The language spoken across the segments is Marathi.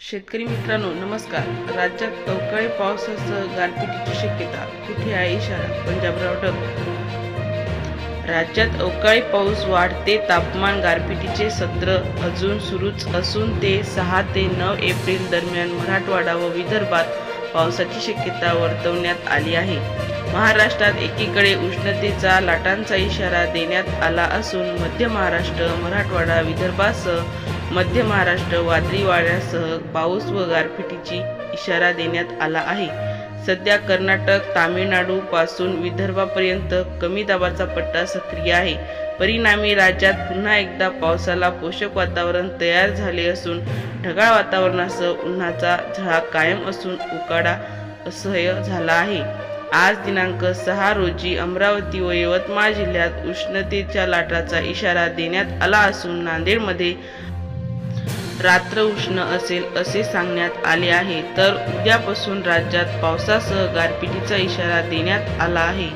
शेतकरी मित्रांनो नमस्कार. राज्यात अवकाळी पावसासह गारपिटीची शक्यता कुठे आहे इशारा? पंजाबराव डग राज्यात अवकाळी पाऊस वाढते तापमान गारपिटीचे सत्र अजून सुरूच असून ते सहा ते नऊ एप्रिल दरम्यान मराठवाडा व विदर्भात पावसाची शक्यता वर्तवण्यात आली आहे. महाराष्ट्रात एकीकडे उष्णतेचा लाटांचा इशारा देण्यात आला असून मध्य महाराष्ट्र मराठवाडा विदर्भासह मध्य महाराष्ट्र वादळी वाऱ्यासह पाऊस व गारपिटीची इशारा देण्यात आला आहे. सध्या कर्नाटक तामिळनाडू पासून विदर्भापर्यंत कमी दाबाचा पट्टा सक्रिय आहे. परिणामी राज्यात पुन्हा एकदा पावसाला पोषक वातावरण तयार झाले असून ढगाळ वातावरणासह उन्हाचा झळा कायम असून उकाडा असह्य झाला आहे. आज दिनांक सहा रोजी अमरावती व यवतमाळ जिल्ह्यात उष्णतेच्या लाटाचा इशारा देण्यात आला असून नांदेडमध्ये रात्र उष्ण असेल असे सांगण्यात आले आहे. तर उद्यापासून राज्यात पावसासह गारपिटीचा इशारा देण्यात आला आहे.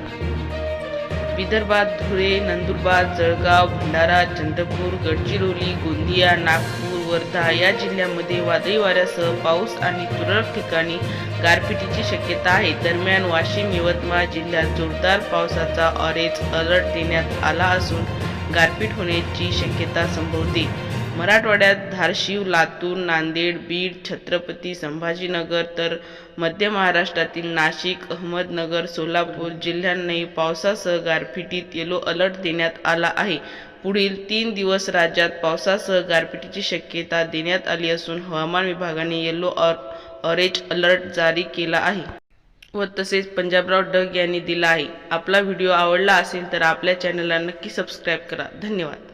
विदर्भात धुळे नंदुरबार जळगाव भंडारा चंद्रपूर गडचिरोली गोंदिया नागपूर वर्धा या जिल्ह्यांमध्ये वादळी वाऱ्यासह पाऊस आणि तुरळक ठिकाणी गारपिटीची शक्यता आहे. दरम्यान वाशिम यवतमाळ जिल्ह्यात जोरदार पावसाचा ऑरेंज अलर्ट देण्यात आला असून गारपीट होण्याची शक्यता संभवते. मराठवाड्यात धारशिव लातूर नांदेड बीड छत्रपती संभाजीनगर तर मध्य महाराष्ट्रातील नाशिक अहमदनगर सोलापूर जिल्ह्यांनाही पावसासह गारपिटीत येलो अलर्ट देण्यात आला आहे. पुढील तीन दिवस राज्यात पावसासह गारपिटीची शक्यता देण्यात आली असून हवामान विभागाने येलो ऑरेंज अलर्ट जारी केला आहे. व तसेच पंजाबराव डग यांनी दिला आहे. आपला व्हिडिओ आवडला असेल तर आपल्या चॅनलला नक्की सबस्क्राईब करा. धन्यवाद.